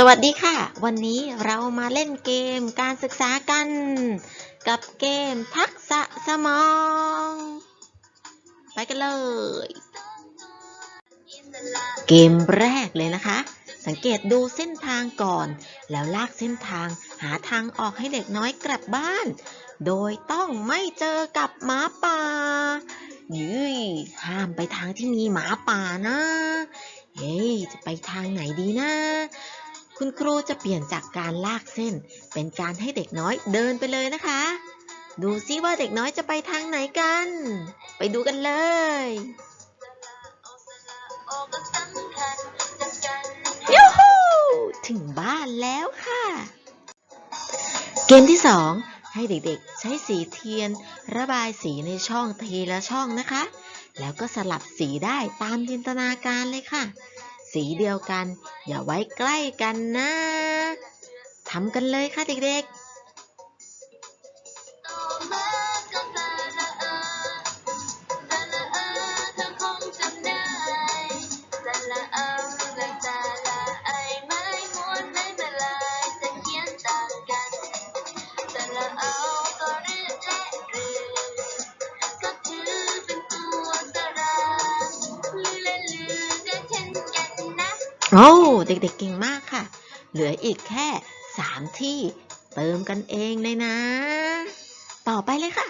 สวัสดีค่ะ วันนี้เรามาเล่นเกมการศึกษากัน กับเกมทักษะสมอง ไปกันเลย เกมแรกเลยนะคะ สังเกตดูเส้นทางก่อน แล้วลากเส้นทางหาทางออกให้เด็กน้อยกลับบ้าน โดยต้องไม่เจอกับหมาป่ายืยห้ามไปทางที่มีหมาป่านะ เฮ้ยจะไปทางไหนดีนะ คุณครูจะเปลี่ยนจากการลากเส้น เป็นการให้เด็กน้อยเดินไปเลยนะคะ ดูซิว่าเด็กน้อยจะไปทางไหนกัน ไปดูกันเลยยูฮูถึงบ้านแล้วค่ะ เกมที่สองให้เด็กๆ ใช้สีเทียน ระบายสีในช่องทีละช่องนะคะ แล้วก็สลับสีได้ตามจินตนาการเลยค่ะ สีเดียวกัน อย่าไว้ใกล้กันนะทำกันเลยค่ะเด็กๆ โอ้เด็กๆเก่งมากค่ะ เหลืออีกแค่สามที่เติมกันเองเลยนะ ต่อไปเลยค่ะ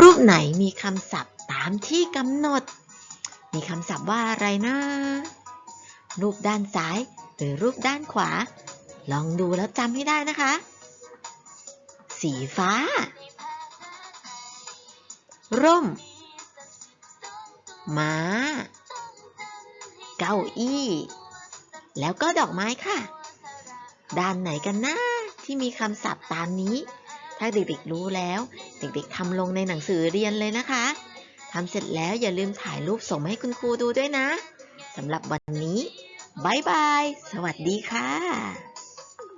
รูปไหนมีคำศัพท์ตามที่กำหนด มีคำศัพท์ว่าอะไรนะ รูปด้านซ้ายหรือรูปด้านขวา ลองดูแล้วจำให้ได้นะคะ สีฟ้า ร่ม ม้า เก้าอี้ แล้วก็ดอกไม้ค่ะ ด้านไหนกันนะที่มีคำศัพท์ตามนี้ ถ้าเด็กๆรู้แล้ว เด็กๆทำลงในหนังสือเรียนเลยนะคะทำเสร็จแล้วอย่าลืมถ่ายรูปส่งมาให้คุณครูดูด้วยนะสำหรับวันนี้บายบาย สวัสดีค่ะ